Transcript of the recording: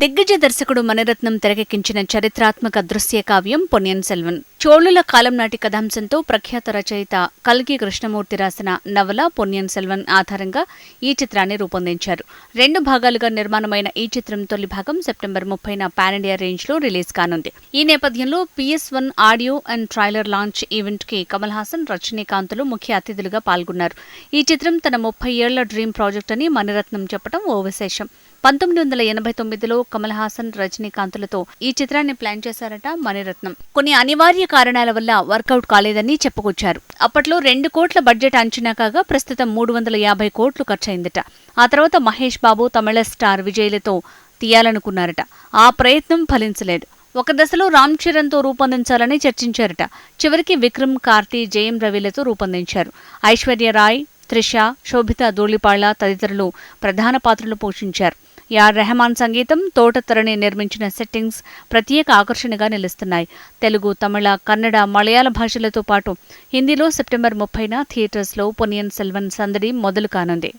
దిగ్గజ దర్శకుడు మణిరత్నం తెరకెక్కించిన చరిత్రాత్మక దృశ్య కావ్యం పొన్నియన్ సెల్వన్. చోళుల కాలం నాటి కథాంశంతో ప్రఖ్యాత రచయిత కల్కి కృష్ణమూర్తి రాసిన నవల పొన్యన్ సెల్వన్ ఆధారంగా ఈ చిత్రాన్ని రూపొందించారు. రెండు భాగాలుగా నిర్మాణమైన ఈ చిత్రం తొలి భాగం సెప్టెంబర్ ముప్పైన పాన్ ఇండియా రేంజ్లో రిలీజ్ కానుంది. ఈ నేపథ్యంలో PS one audio and trailer launch ఈవెంట్కి కమల్ హాసన్ రజనీకాంత్లు ముఖ్య అతిథులుగా పాల్గొన్నారు. ఈ చిత్రం తన ముప్పై ఏళ్ళ డ్రీమ్ ప్రాజెక్ట్ అని మణిరత్నం చెప్పడం ఓ విశేషం. పంతొమ్మిది వందల ఎనభై తొమ్మిదిలో కమల్ హాసన్ రజనీకాంత్లతో ఈ చిత్రాన్ని ప్లాన్ చేశారట మణిరత్నం. కొన్ని అనివార్య కారణాల వల్ల వర్కౌట్ కాలేదని చెప్పుకొచ్చారు. అప్పట్లో రెండు కోట్ల బడ్జెట్ అంచనా కాగా ప్రస్తుతం మూడు వందల యాభై కోట్లు ఖర్చయిందట. ఆ తర్వాత మహేష్ బాబు తమిళ స్టార్ విజయ్లతో తీయాలనుకున్నారట. ఆ ప్రయత్నం ఫలించలేదు. ఒక దశలో రామ్ చరణ్తో రూపొందించాలని చర్చించారట. చివరికి విక్రమ్ కార్తీ జయం రవిలతో రూపొందించారు. ఐశ్వర్య రాయ్ త్రిష శోభిత ధూళిపాళ్ళ తదితరులు ప్రధాన పాత్రలు పోషించారు. యార్ రెహమాన్ సంగీతం తోటతరణి నిర్మించిన సెట్టింగ్స్ ప్రత్యేక ఆకర్షణగా నిలుస్తున్నాయి. తెలుగు తమిళ కన్నడ మలయాళ భాషలతో పాటు హిందీలో సెప్టెంబర్ ముప్పైన థియేటర్స్లో పొనియన్ సెల్వన్ సందడి మొదలు కానుంది.